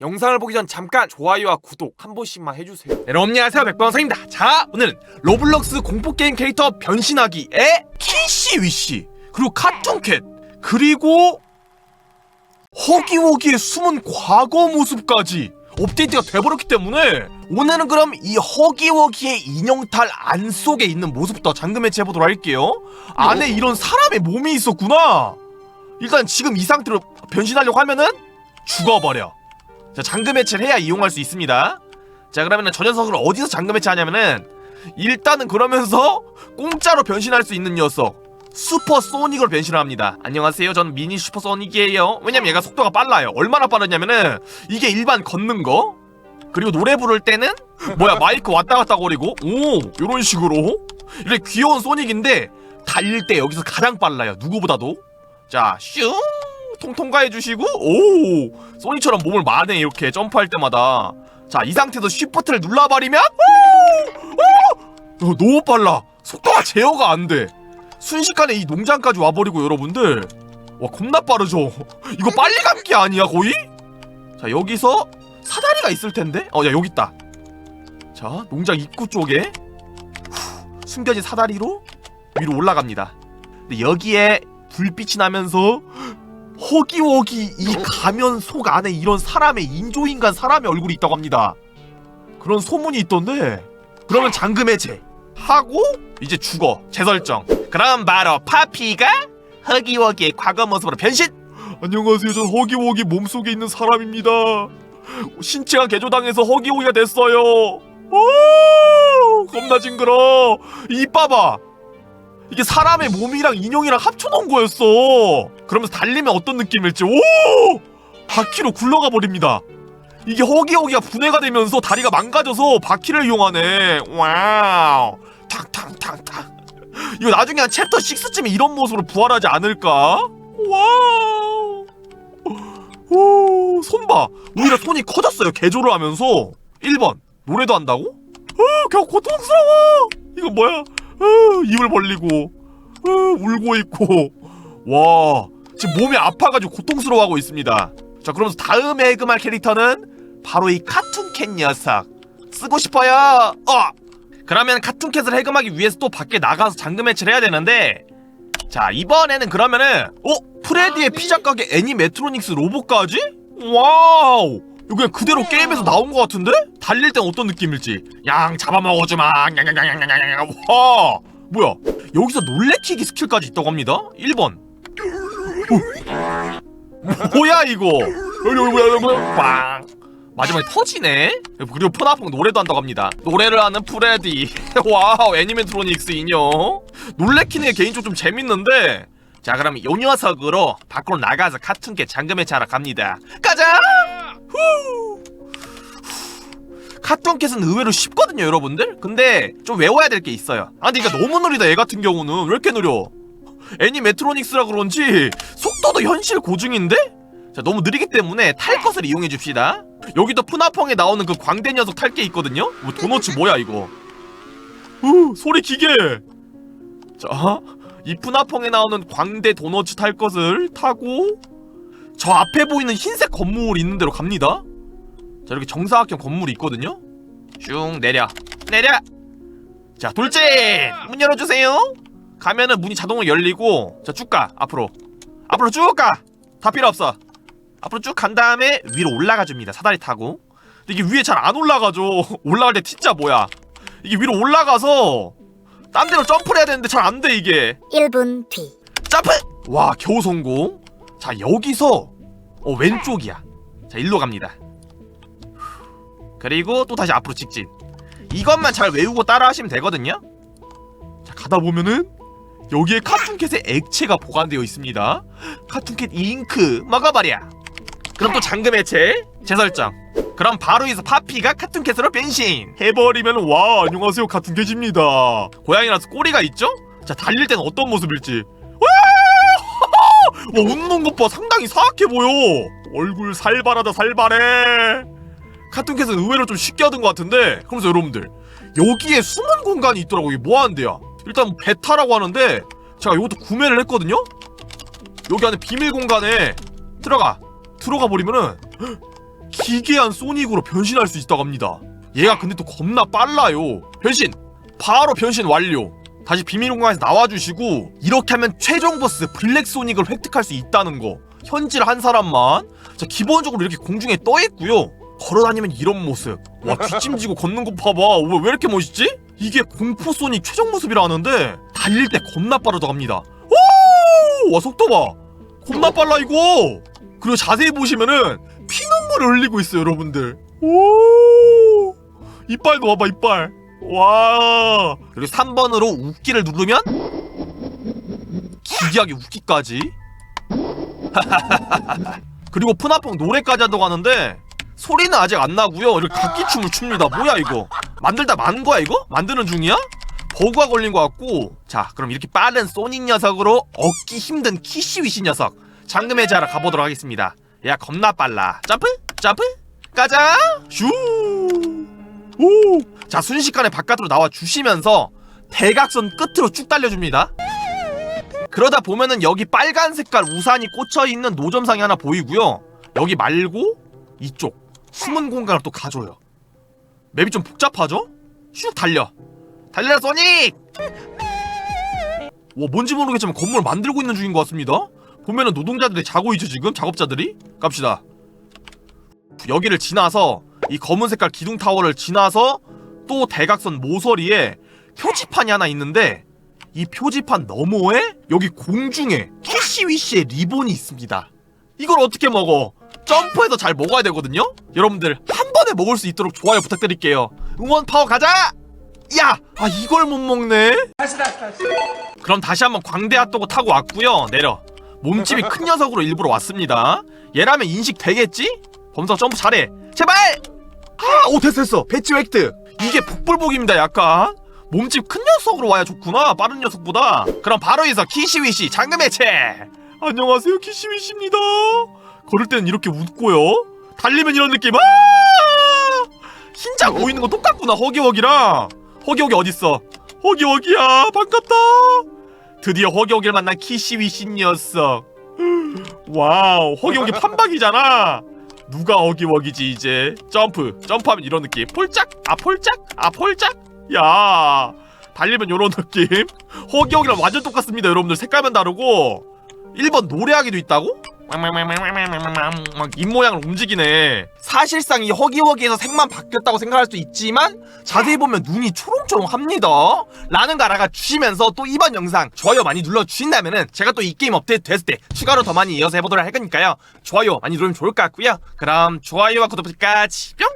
영상을 보기 전 잠깐 좋아요와 구독 한 번씩만 해주세요. 네, 여러분 안녕하세요 백범성입니다. 자 오늘은 로블록스 공포 게임 캐릭터 변신하기에 키시 위시 그리고 카툰캣 그리고 허기워기의 숨은 과거 모습까지 업데이트가 돼버렸기 때문에 오늘은 그럼 이 허기워기의 인형탈 안 속에 있는 모습부터 잠금 해체해보도록 할게요. 안에 이런 사람의 몸이 있었구나. 일단 지금 이 상태로 변신하려고 하면은 죽어버려. 자, 잠금 해체를 해야 이용할 수 있습니다. 자, 그러면은 저 녀석을 어디서 잠금 해체하냐면은 일단은 그러면서 공짜로 변신할 수 있는 녀석 슈퍼 소닉으로 변신을 합니다. 안녕하세요. 저는 미니 슈퍼 소닉이에요. 왜냐면 얘가 속도가 빨라요. 얼마나 빠르냐면은 이게 일반 걷는 거 그리고 노래 부를 때는 뭐야 마이크 왔다 갔다 거리고 오 이런 식으로 이렇게 귀여운 소닉인데 달릴 때 여기서 가장 빨라요. 누구보다도 자슝 통통가해 주시고 오 소니처럼 몸을 마네 이렇게 점프할 때마다. 자 이 상태에서 쉬프트를 눌러버리면 오! 오! 어, 너무 빨라. 속도가 제어가 안돼. 순식간에 이 농장까지 와버리고 여러분들. 와 겁나 빠르죠? 이거 빨리 감기 아니야 거의? 자 여기서 사다리가 있을 텐데? 어 야 여기 있다. 자 농장 입구 쪽에 후, 숨겨진 사다리로 위로 올라갑니다. 근데 여기에 불빛이 나면서 허기워기 이 가면 속 안에 이런 사람의 인조인간 사람의 얼굴이 있다고 합니다. 그런 소문이 있던데 그러면 잠금 해제 하고 이제 죽어 재설정. 그럼 바로 파피가 허기워기의 과거 모습으로 변신. 안녕하세요. 전 허기워기 몸속에 있는 사람입니다. 신체가 개조당해서 허기워기가 됐어요. 오! 겁나 징그러. 입 봐봐. 이게 사람의 몸이랑 인형이랑 합쳐놓은 거였어. 그러면서 달리면 어떤 느낌일지 오! 바퀴로 굴러가 버립니다. 이게 허기허기가 분해가 되면서 다리가 망가져서 바퀴를 이용하네. 와우. 탕탕탕탕. 이거 나중에 한 챕터 6쯤에 이런 모습으로 부활하지 않을까? 와우. 오, 손 봐. 오히려 손이 커졌어요. 개조를 하면서. 1번. 노래도 한다고? 어, 겨우 고통스러워. 이거 뭐야? 어, 입을 벌리고 어, 울고 있고. 와 지금 몸이 아파가지고 고통스러워하고 있습니다. 자 그러면서 다음 해금할 캐릭터는 바로 이 카툰캣 녀석. 쓰고 싶어요. 어! 그러면 카툰캣을 해금하기 위해서 또 밖에 나가서 잠금 해체를 해야 되는데 자 이번에는 그러면은 어? 프레디의 피자 가게 애니메트로닉스 로봇까지? 와우 이거 그냥 그대로 게임에서 나온 것 같은데? 달릴 땐 어떤 느낌일지. 양 잡아먹어주마. 냥냥냥냥냥냥 와! 뭐야? 여기서 놀래키기 스킬까지 있다고 합니다? 1번. 어. 뭐야 이거? 빵. 마지막에 터지네? 그리고 푸나퐁 노래도 한다고 합니다. 노래를 하는 프레디. 와우 애니메트로닉스 인형. 놀래키는 게 개인적으로 좀 재밌는데. 자 그럼 이 녀석으로 밖으로 나가서 카툰게 잠금 해체하러 갑니다. 가자 후. 카툰캣은 의외로 쉽거든요 여러분들. 근데 좀 외워야 될 게 있어요. 아 근데 이거 너무 느리다 얘 같은 경우는. 왜 이렇게 느려? 애니 메트로닉스라 그런지 속도도 현실 고증인데? 자 너무 느리기 때문에 탈 것을 이용해 줍시다. 여기도 푸나펑에 나오는 그 광대 녀석 탈 게 있거든요? 뭐 도너츠 뭐야 이거? 후 소리 기계! 자 이 푸나펑에 나오는 광대 도너츠 탈 것을 타고 저 앞에 보이는 흰색 건물 있는 데로 갑니다. 자 이렇게 정사각형 건물이 있거든요. 슝 내려. 내려! 자 돌진 문 열어주세요. 가면은 문이 자동으로 열리고 자 쭉 가 앞으로. 앞으로 쭉가다 필요 없어. 앞으로 쭉 간 다음에 위로 올라가 줍니다. 사다리 타고. 근데 이게 위에 잘 안 올라가죠. 올라갈 때 T자 뭐야. 이게 위로 올라가서 딴 데로 점프를 해야 되는데 잘 안 돼 이게. 1분 뒤. 점프! 와 겨우 성공 자 여기서 어 왼쪽이야. 자 일로 갑니다. 그리고 또 다시 앞으로 직진. 이것만 잘 외우고 따라 하시면 되거든요? 자 가다 보면은 여기에 카툰캣의 액체가 보관되어 있습니다. 카툰캣 잉크 먹어버려. 그럼 또 잠금 해체 재설정. 그럼 바로 여기서 파피가 카툰캣으로 변신. 해버리면 와 안녕하세요 카툰캣입니다. 고양이라서 꼬리가 있죠? 자 달릴 때는 어떤 모습일지 와 웃는 것 봐 상당히 사악해 보여 얼굴 살발하다 살발해 카툰캣은 의외로 좀 쉽게 하던 것 같은데 그러면서 여러분들 여기에 숨은 공간이 있더라고 이게 뭐 하는데요 일단 베타라고 하는데 제가 이것도 구매를 했거든요 여기 안에 비밀 공간에 들어가 들어가 버리면은 헉, 기괴한 소닉으로 변신할 수 있다고 합니다. 얘가 근데 또 겁나 빨라요. 변신! 바로 변신 완료. 다시 비밀 공간에서 나와주시고 이렇게 하면 최종 보스 블랙 소닉을 획득할 수 있다는 거. 현질 한 사람만. 자 기본적으로 이렇게 공중에 떠 있고요. 걸어다니면 이런 모습. 와 뒷짐지고 걷는 거 봐봐. 왜, 왜 이렇게 멋있지? 이게 공포 소닉 최종 모습이라는데 달릴 때 겁나 빠르다고 합니다. 오! 와 속도 봐. 겁나 빨라 이거. 그리고 자세히 보시면은 피눈물을 흘리고 있어요 여러분들. 오! 이빨도 봐봐 이빨. 와. 그리고 3번으로 웃기를 누르면 기괴하게 웃기까지. 그리고 푸나퐁 노래까지 한다고 하는데 소리는 아직 안 나고요. 이렇게 각기 춤을 춥니다. 뭐야 이거? 만들다 만 거야 이거? 만드는 중이야? 버그가 걸린 것 같고 자 그럼 이렇게 빠른 소닉 녀석으로 얻기 힘든 키시위시 녀석 장금의 자라 가보도록 하겠습니다. 야 겁나 빨라. 점프 점프 가자 슈. 오. 자 순식간에 바깥으로 나와 주시면서 대각선 끝으로 쭉 달려줍니다. 그러다 보면은 여기 빨간 색깔 우산이 꽂혀 있는 노점상이 하나 보이고요. 여기 말고 이쪽 숨은 공간을 또 가줘요. 맵이 좀 복잡하죠? 슉 달려. 달려라 소닉! 와 뭔지 모르겠지만 건물 만들고 있는 중인 것 같습니다. 보면은 노동자들이 자고 있죠 지금 작업자들이. 갑시다. 여기를 지나서 이 검은 색깔 기둥 타워를 지나서 또 대각선 모서리에 표지판이 하나 있는데 이 표지판 너머에 여기 공중에 캐시위시의 리본이 있습니다. 이걸 어떻게 먹어? 점프해서 잘 먹어야 되거든요? 여러분들 한 번에 먹을 수 있도록 좋아요 부탁드릴게요. 응원 파워 가자! 야! 아 이걸 못 먹네? 그럼 다시 한번 광대 핫도그 타고 왔고요. 내려. 몸집이 큰 녀석으로 일부러 왔습니다. 얘라면 인식 되겠지? 범서 점프 잘해. 제발! 아, 오 됐어 됐어. 배치 획득. 이게 북불복입니다. 약간. 몸집 큰 녀석으로 와야 좋구나. 빠른 녀석보다. 그럼 바로 여기서 키시위시 장금 해체. 안녕하세요 키시위시입니다. 걸을 때는 이렇게 웃고요. 달리면 이런 느낌. 아! 흰자 보이는 거 똑같구나. 허기허기랑. 허기허기 어딨어? 허기허기야 반갑다. 드디어 허기허기를 만난 키시위시 녀석. 와우 허기허기 판박이잖아. 누가 허기허기지 이제? 점프 점프하면 이런 느낌. 폴짝? 아 폴짝? 아 폴짝? 야 달리면 요런 느낌? 허기허기랑 완전 똑같습니다 여러분들. 색깔만 다르고. 1번 노래하기도 있다고? 막 입모양을 움직이네. 사실상 이 허기허기에서 색만 바뀌었다고 생각할 수 있지만 자세히 보면 눈이 초롱초롱합니다. 라는 거 알아가 주시면서 또 이번 영상 좋아요 많이 눌러주신다면 은 제가 또 이 게임 업데이트 됐을 때 추가로 더 많이 이어서 해보도록 할 거니까요. 좋아요 많이 누르면 좋을 것 같고요. 그럼 좋아요와 구독까지 뿅